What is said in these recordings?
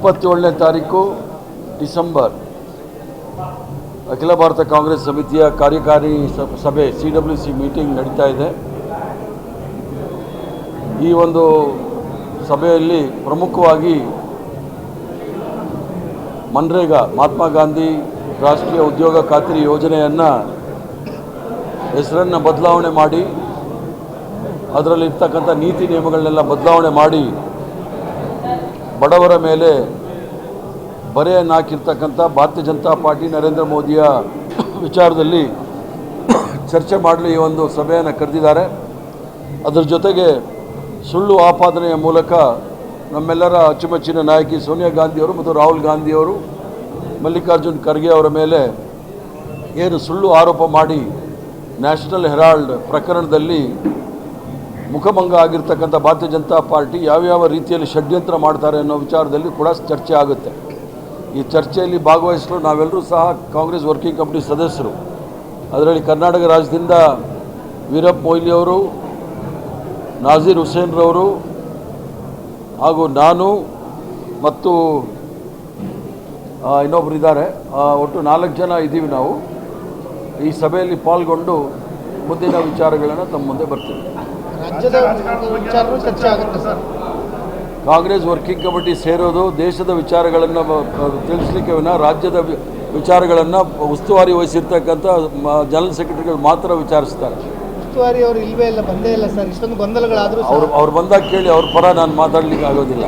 ಇಪ್ಪತ್ತೇಳನೇ ತಾರೀಕು ಡಿಸೆಂಬರ್. ಅಖಿಲ ಭಾರತ ಕಾಂಗ್ರೆಸ್ ಸಮಿತಿಯ ಕಾರ್ಯಕಾರಿ ಸಭೆ ಸಿ ಡಬ್ಲ್ಯೂ ಸಿ ಮೀಟಿಂಗ್ ನಡೀತಾ ಇದೆ. ಈ ಒಂದು ಸಭೆಯಲ್ಲಿ ಪ್ರಮುಖವಾಗಿ ಮನ್ರೇಗಾ, ಮಹಾತ್ಮ ಗಾಂಧಿ ರಾಷ್ಟ್ರೀಯ ಉದ್ಯೋಗ ಖಾತ್ರಿ ಯೋಜನೆಯನ್ನು ಹೆಸರನ್ನು ಬದಲಾವಣೆ ಮಾಡಿ, ಅದರಲ್ಲಿರ್ತಕ್ಕಂಥ ನೀತಿ ನಿಯಮಗಳನ್ನೆಲ್ಲ ಬದಲಾವಣೆ ಮಾಡಿ ಬಡವರ ಮೇಲೆ ಬರೆಯನ್ನು ಹಾಕಿರ್ತಕ್ಕಂಥ ಭಾರತೀಯ ಜನತಾ ಪಾರ್ಟಿ ನರೇಂದ್ರ ಮೋದಿಯ ವಿಚಾರದಲ್ಲಿ ಚರ್ಚೆ ಮಾಡಲಿ ಈ ಒಂದು ಸಭೆಯನ್ನು ಕರೆದಿದ್ದಾರೆ. ಅದರ ಜೊತೆಗೆ ಸುಳ್ಳು ಆಪಾದನೆಯ ಮೂಲಕ ನಮ್ಮೆಲ್ಲರ ಅಚ್ಚುಮೆಚ್ಚಿನ ನಾಯಕಿ ಸೋನಿಯಾ ಗಾಂಧಿಯವರು ಮತ್ತು ರಾಹುಲ್ ಗಾಂಧಿಯವರು ಮಲ್ಲಿಕಾರ್ಜುನ್ ಖರ್ಗೆ ಅವರ ಮೇಲೆ ಏನು ಸುಳ್ಳು ಆರೋಪ ಮಾಡಿ ನ್ಯಾಷನಲ್ ಹೆರಾಲ್ಡ್ ಪ್ರಕರಣದಲ್ಲಿ ಮುಖಭಂಗ ಆಗಿರ್ತಕ್ಕಂಥ ಭಾರತೀಯ ಜನತಾ ಪಾರ್ಟಿ ಯಾವ್ಯಾವ ರೀತಿಯಲ್ಲಿ ಷಡ್ಯಂತ್ರ ಮಾಡ್ತಾರೆ ಅನ್ನೋ ವಿಚಾರದಲ್ಲಿ ಕೂಡ ಚರ್ಚೆ ಆಗುತ್ತೆ. ಈ ಚರ್ಚೆಯಲ್ಲಿ ಭಾಗವಹಿಸಲು ನಾವೆಲ್ಲರೂ ಸಹ ಕಾಂಗ್ರೆಸ್ ವರ್ಕಿಂಗ್ ಕಮಿಟಿ ಸದಸ್ಯರು. ಅದರಲ್ಲಿ ಕರ್ನಾಟಕ ರಾಜ್ಯದಿಂದ ವೀರಪ್ಪ ಮೊಯ್ಲಿ ಅವರು, ನಾಜೀರ್ ಹುಸೇನ್ರವರು ಹಾಗೂ ನಾನು ಮತ್ತು ಇನ್ನೊಬ್ಬರು ಇದ್ದಾರೆ. ಒಟ್ಟು ನಾಲ್ಕು ಜನ ಇದ್ದೀವಿ ನಾವು. ಈ ಸಭೆಯಲ್ಲಿ ಪಾಲ್ಗೊಂಡು ಮುಂದಿನ ವಿಚಾರಗಳನ್ನು ತಮ್ಮ ಮುಂದೆ ಬರ್ತೀವಿ. ರಾಜ್ಯದ ವಿಚಾರವೂ ಚರ್ಚೆ ಆಗುತ್ತೆ ಸರ್. ಕಾಂಗ್ರೆಸ್ ವರ್ಕಿಂಗ್ ಕಮಿಟಿ ಸೇರೋದು ದೇಶದ ವಿಚಾರಗಳನ್ನು ತಿಳಿಸ್ಲಿಕ್ಕೆ ವಿನ ರಾಜ್ಯದ ವಿಚಾರಗಳನ್ನು ಉಸ್ತುವಾರಿ ವಹಿಸಿರ್ತಕ್ಕಂಥ ಜನರಲ್ ಸೆಕ್ರೆಟರಿಗಳು ಮಾತ್ರ ವಿಚಾರಿಸ್ತಾರೆ. ಉಸ್ತುವಾರಿ ಅವರು ಇಲ್ವೇ ಇಲ್ಲ ಬಂದೇ ಇಲ್ಲ ಸರ್. ಇಷ್ಟೊಂದು ಗೊಂದಲಗಳಾದರೂ ಅವ್ರು ಅವ್ರು ಬಂದಾಗ ಕೇಳಿ ಅವ್ರ ಪರ ನಾನು ಮಾತಾಡ್ಲಿಕ್ಕೆ ಆಗೋದಿಲ್ಲ.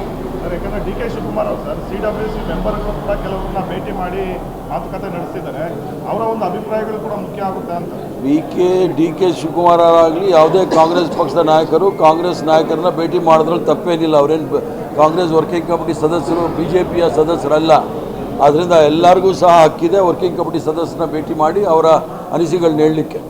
ಯಾಕಂದ್ರೆ ಡಿ ಕೆ ಶಿವಕುಮಾರ್ ಅವರು ಸರ್, ಸಿ ಡಬ್ಲ್ಯೂ ಸಿ ಮೆಂಬರ್ಗಳು ಕೂಡ ಕೆಲವರನ್ನ ಭೇಟಿ ಮಾಡಿ ಮಾತುಕತೆ ನಡೆಸಿದ್ದಾರೆ. ಅವರ ಒಂದು ಅಭಿಪ್ರಾಯಗಳು ಕೂಡ ಮುಖ್ಯ ಆಗುತ್ತೆ ಅಂತ. B K, D K Shivakumar ಆಗಲಿ ಯಾವುದೇ ಕಾಂಗ್ರೆಸ್ ಪಕ್ಷದ ನಾಯಕರು ಕಾಂಗ್ರೆಸ್ ನಾಯಕರನ್ನ ಭೇಟಿ ಮಾಡೋದ್ರಲ್ಲಿ ತಪ್ಪೇನಿಲ್ಲ. ಅವರೇನು ಕಾಂಗ್ರೆಸ್ ವರ್ಕಿಂಗ್ ಕಮಿಟಿ ಸದಸ್ಯರು ಬಿ ಜೆ ಪಿಯ ಸದಸ್ಯರಲ್ಲ. ಆದ್ದರಿಂದ ಎಲ್ಲರಿಗೂ ಸಹ ಹಕ್ಕಿದೆ ವರ್ಕಿಂಗ್ ಕಮಿಟಿ ಸದಸ್ಯರನ್ನ ಭೇಟಿ ಮಾಡಿ ಅವರ ಅನಿಸಿಕೆಗಳನ್ನ ಹೇಳಲಿಕ್ಕೆ.